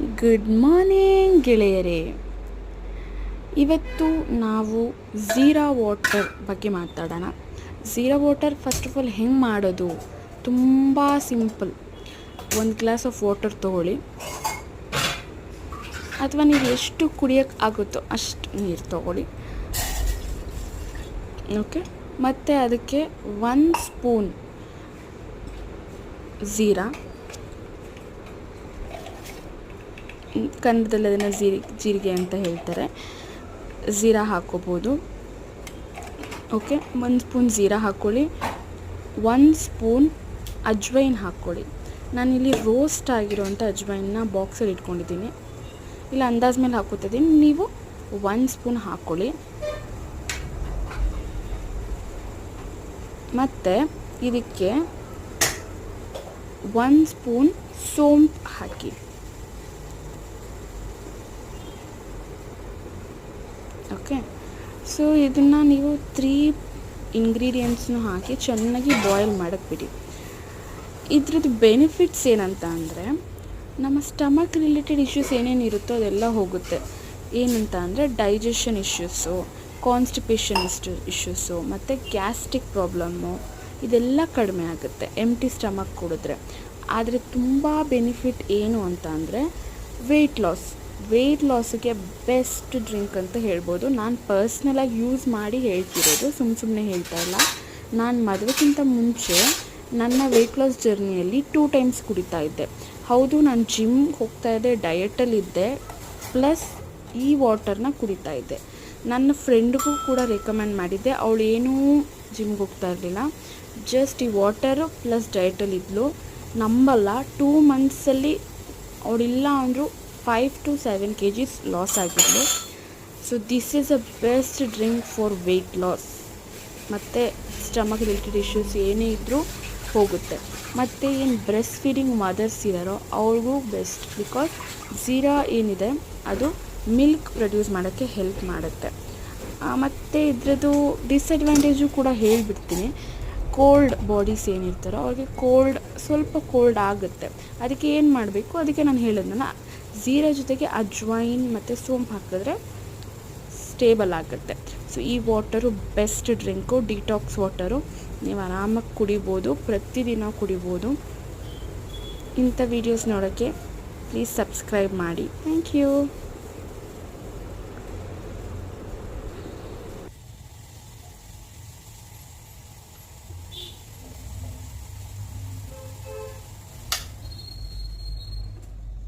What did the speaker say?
Good morning ಗೆಳೆಯರೇ. ಇವತ್ತು ನಾವು ಝೀರಾ ವಾಟರ್ ಬಗ್ಗೆ ಮಾತಾಡೋಣ. Jeera water first of all ಹೆಂಗೆ ಮಾಡೋದು? ತುಂಬ ಸಿಂಪಲ್ ಒಂದು ಗ್ಲಾಸ್ ಆಫ್ ವಾಟರ್ ತೊಗೊಳ್ಳಿ. ಅಥವಾ ನೀವು ಎಷ್ಟು ಕುಡಿಯೋಕ್ಕೆ ಆಗುತ್ತೋ ಅಷ್ಟು ನೀರು ತೊಗೊಳ್ಳಿ. ಓಕೆ ಮತ್ತು ಅದಕ್ಕೆ ಒಂದು ಸ್ಪೂನ್ ಝೀರಾ ಕನ್ನಡದಲ್ಲಿ ಅದನ್ನು ಜೀರಿ, ಜೀರಿಗೆ ಅಂತ ಹೇಳ್ತಾರೆ. ಜೀರಾ ಹಾಕೋಬೋದು. ಓಕೆ, ಒಂದು ಸ್ಪೂನ್ ಜೀರಾ ಹಾಕ್ಕೊಳ್ಳಿ ಒಂದು ಸ್ಪೂನ್ ಅಜ್ವೈನ್ ಹಾಕ್ಕೊಳ್ಳಿ ನಾನಿಲ್ಲಿ ರೋಸ್ಟ್ ಆಗಿರೋಂಥ ಅಜ್ವೈನ್ನ ಬಾಕ್ಸಲ್ಲಿ ಇಟ್ಕೊಂಡಿದ್ದೀನಿ. ಇಲ್ಲ ಅಂದಾಜು ಮೇಲೆ ಹಾಕೋತಿದ್ದೀನಿ ನೀವು ಒಂದು ಸ್ಪೂನ್ ಹಾಕ್ಕೊಳ್ಳಿ ಮತ್ತು ಇದಕ್ಕೆ ಒಂದು ಸ್ಪೂನ್ ಸೋಂಪು ಹಾಕಿ. ಓಕೆ ಸೊ ಇದನ್ನು ನೀವು ತ್ರೀ ಇಂಗ್ರೀಡಿಯೆಂಟ್ಸ್ನು ಹಾಕಿ ಚೆನ್ನಾಗಿ ಬಾಯ್ಲ್ ಮಾಡೋಕ್ಕೆ ಬಿಡಿ. ಇದ್ರದ್ದು ಬೆನಿಫಿಟ್ಸ್ ಏನಂತ ಅಂದರೆ, ನಮ್ಮ ಸ್ಟಮಕ್ ರಿಲೇಟೆಡ್ ಇಶ್ಯೂಸ್ ಏನೇನು ಇರುತ್ತೋ ಅದೆಲ್ಲ ಹೋಗುತ್ತೆ. ಏನಂತ ಅಂದರೆ ಡೈಜೆಷನ್ ಇಶ್ಯೂಸು ಕಾನ್ಸ್ಟಿಪೇಷನ್ ಇಷ್ಟು ಇಶ್ಯೂಸು ಮತ್ತು ಗ್ಯಾಸ್ಟ್ರಿಕ್ ಪ್ರಾಬ್ಲಮ್ಮು ಇದೆಲ್ಲ ಕಡಿಮೆ ಆಗುತ್ತೆ ಎಂಟಿ ಸ್ಟಮಕ್ ಕುಡಿದ್ರೆ. ಆದರೆ ತುಂಬ ಬೆನಿಫಿಟ್ ಏನು ಅಂತ ಅಂದರೆ ವೆಯ್ಟ್ ಲಾಸ್ ವೆಯ್ಟ್ ಲಾಸಿಗೆ ಬೆಸ್ಟ್ ಡ್ರಿಂಕ್ ಅಂತ ಹೇಳ್ಬೋದು. ನಾನು ಪರ್ಸ್ನಲಾಗಿ ಯೂಸ್ ಮಾಡಿ ಹೇಳ್ತಿರೋದು. ಸುಮ್ಮ ಸುಮ್ಮನೆ ಹೇಳ್ತಾ ಇಲ್ಲ. ನಾನು ಮದುವೆಗಿಂತ ಮುಂಚೆ ನನ್ನ ವೆಯ್ಟ್ ಲಾಸ್ ಜರ್ನಿಯಲ್ಲಿ ಟೂ ಟೈಮ್ಸ್ ಕುಡಿತಾ ಇದ್ದೆ. ಹೌದು, ನಾನು ಜಿಮ್ ಹೋಗ್ತಾ ಇದ್ದೆ ಡಯಟಲ್ಲಿದ್ದೆ ಪ್ಲಸ್ ಈ ವಾಟರ್ನ ಕುಡಿತಾ ಇದ್ದೆ. ನನ್ನ ಫ್ರೆಂಡ್ಗೂ ಕೂಡ ರೆಕಮೆಂಡ್ ಮಾಡಿದ್ದೆ. ಅವಳು ಏನೂ ಜಿಮ್ಗೆ ಹೋಗ್ತಾ ಇರಲಿಲ್ಲ. ಜಸ್ಟ್ ಈ ವಾಟರು ಪ್ಲಸ್ ಡಯಟಲ್ಲಿದ್ಲು ನಂಬಲ್ಲ. ಟೂ ಮಂತ್ಸಲ್ಲಿ ಅವಳಿಲ್ಲ ಅಂದರೂ five to seven K Gs loss ಆಗಿದ್ಲು so this is a best drink for weight loss ಮತ್ತು ಸ್ಟಮಕ್ ರಿಲೇಟೆಡ್ ಇಶ್ಯೂಸ್ ಏನೇ ಇದ್ದರೂ ಹೋಗುತ್ತೆ. ಮತ್ತು ಏನು ಬ್ರೆಸ್ಟ್ ಫೀಡಿಂಗ್ ಮದರ್ಸ್ ಇದ್ದಾರೋ ಅವ್ರಿಗೂ ಬೆಸ್ಟ್ ಬಿಕಾಸ್ ಜೀರಾ ಏನಿದೆ, ಅದು ಮಿಲ್ಕ್ ಪ್ರೊಡ್ಯೂಸ್ ಮಾಡೋಕ್ಕೆ ಹೆಲ್ಪ್ ಮಾಡುತ್ತೆ. ಮತ್ತು ಇದರದ್ದು ಡಿಸ್ಅಡ್ವಾಂಟೇಜು ಕೂಡ ಹೇಳಿಬಿಡ್ತೀನಿ. ಕೋಲ್ಡ್ ಬಾಡೀಸ್ ಏನಿರ್ತಾರೋ ಅವ್ರಿಗೆ ಕೋಲ್ಡ್ ಸ್ವಲ್ಪ ಕೋಲ್ಡ್ ಆಗುತ್ತೆ. ಅದಕ್ಕೆ ಏನು ಮಾಡಬೇಕು? ಅದಕ್ಕೆ ನಾನು ಹೇಳಿದ್ನಲ್ಲ ಝೀರಾ ಜೊತೆಗೆ ಅಜ್ವೈನ್ ಮತ್ತು ಸೋಂಪು ಹಾಕಿದ್ರೆ ಸ್ಟೇಬಲ್ ಆಗುತ್ತೆ. ಸೊ ಈ water best drink detox water ನೀವು ಆರಾಮಾಗಿ ಕುಡಿಬೋದು, ಪ್ರತಿದಿನ ಕುಡಿಬೋದು. ಇಂಥ ವೀಡಿಯೋಸ್ ನೋಡೋಕ್ಕೆ ಪ್ಲೀಸ್ ಸಬ್ಸ್ಕ್ರೈಬ್ ಮಾಡಿ. Thank you